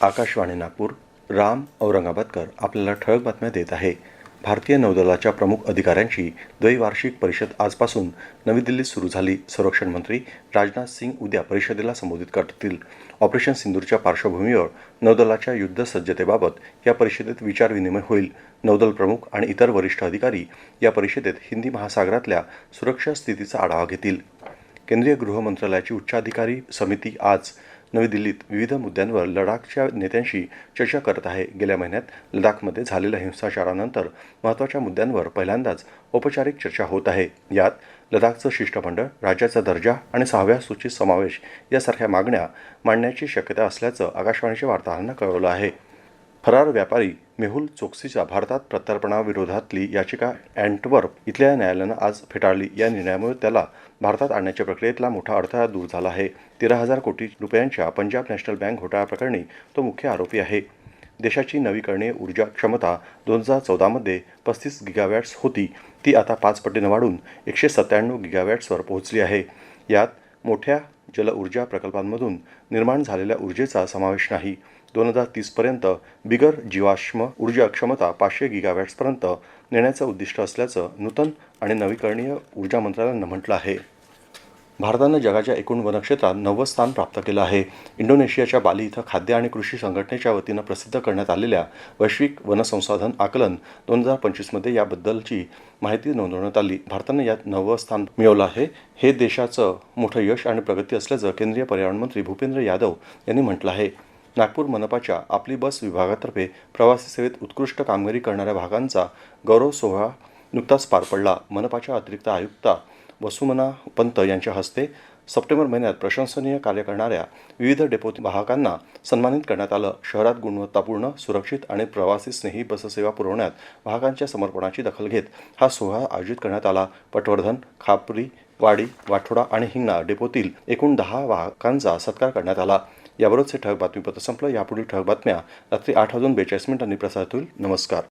आकाशवाणी नागपूर राम औरंगाबादकर आपल्याला ठळक बातम्या देत आहे. भारतीय नौदलाच्या प्रमुख अधिकाऱ्यांची द्वैवार्षिक परिषद आजपासून नवी दिल्लीत सुरू झाली. संरक्षण मंत्री राजनाथ सिंग उद्या परिषदेला संबोधित करतील. ऑपरेशन सिंदूरच्या पार्श्वभूमीवर नौदलाच्या युद्धसज्जतेबाबत या परिषदेत विचारविनिमय होईल. नौदल प्रमुख आणि इतर वरिष्ठ अधिकारी या परिषदेत हिंदी महासागरातल्या सुरक्षा स्थितीचा आढावा घेतील. केंद्रीय गृह मंत्रालयाची उच्चाधिकारी समिती आज नवी दिल्लीत विविध मुद्द्यांवर लडाखच्या नेत्यांशी चर्चा करत आहे. गेल्या महिन्यात लडाखमध्ये झालेल्या हिंसाचारानंतर महत्त्वाच्या मुद्द्यांवर पहिल्यांदाच औपचारिक चर्चा होत आहे. यात लडाखचं शिष्टमंडळ राज्याचा दर्जा आणि सहाव्या सूचीत समावेश यासारख्या मागण्या मांडण्याची शक्यता असल्याचं आकाशवाणीच्या वार्ताहरांना कळवलं आहे. फरार व्यापारी मेहुल चोक्सीच्या भारतात प्रत्यार्पणाविरोधातली याचिका अँटवर्प इथल्या न्यायालयानं आज फेटाळली. या निर्णयामुळे त्याला भारतात आणण्याच्या प्रक्रियेतला मोठा अडथळा दूर झाला आहे. तेरा हजार कोटी रुपयांच्या पंजाब नॅशनल बँक घोटाळ्याप्रकरणी तो मुख्य आरोपी आहे. देशाची नवीकरणीय ऊर्जा क्षमता दोन हजार चौदामध्ये पस्तीस गिगावॅट्स होती. ती आता पाच पटीनं वाढून एकशे सत्त्याण्णव गिगावॅट्सवर पोहोचली आहे. यात मोठ्या जलऊर्जा प्रकल्पांमधून निर्माण झालेल्या ऊर्जेचा समावेश नाही. दोन हजार तीसपर्यंत बिगर जीवाश्म ऊर्जा क्षमता पाचशे गिगावॅट्सपर्यंत नेण्याचं उद्दिष्ट असल्याचं नूतन आणि नवीकरणीय ऊर्जा मंत्रालयानं म्हटलं आहे. भारतानं जगाच्या एकूण वनक्षेत्रात नववं स्थान प्राप्त केलं आहे. इंडोनेशियाच्या बाली इथं खाद्य आणि कृषी संघटनेच्या वतीनं प्रसिद्ध करण्यात आलेल्या वैश्विक वनसंसाधन आकलन दोन हजार पंचवीसमध्ये याबद्दलची माहिती नोंदवण्यात आली. भारतानं यात नववं स्थान मिळवलं आहे. हे देशाचं मोठं यश आणि प्रगती असल्याचं केंद्रीय पर्यावरण मंत्री भूपेंद्र यादव यांनी म्हटलं आहे. नागपूर मनपाच्या आपली बस विभागातर्फे प्रवासी सेवेत उत्कृष्ट कामगिरी करणाऱ्या भागांचा गौरव सोहळा नुकताच पार पडला. मनपाच्या अतिरिक्त आयुक्ता वसुमना पंत यांच्या हस्ते सप्टेंबर महिन्यात प्रशंसनीय कार्य करणाऱ्या विविध डेपो वाहकांना सन्मानित करण्यात आलं. शहरात गुणवत्तापूर्ण सुरक्षित आणि प्रवासी स्नेही बससेवा पुरवण्यात वाहकांच्या समर्पणाची दखल घेत हा सोहळा आयोजित करण्यात आला. पटवर्धन खापरी वाडी वाठोडा आणि हिंगणा डेपोतील एकूण दहा वाहकांचा सत्कार करण्यात आला. याबरोबरच हे ठळक बातमीपत्र संपलं. यापुढील ठळक बातम्या रात्री आठ वाजून बेचाळीस मिनिटांनी प्रसारित होईल. नमस्कार.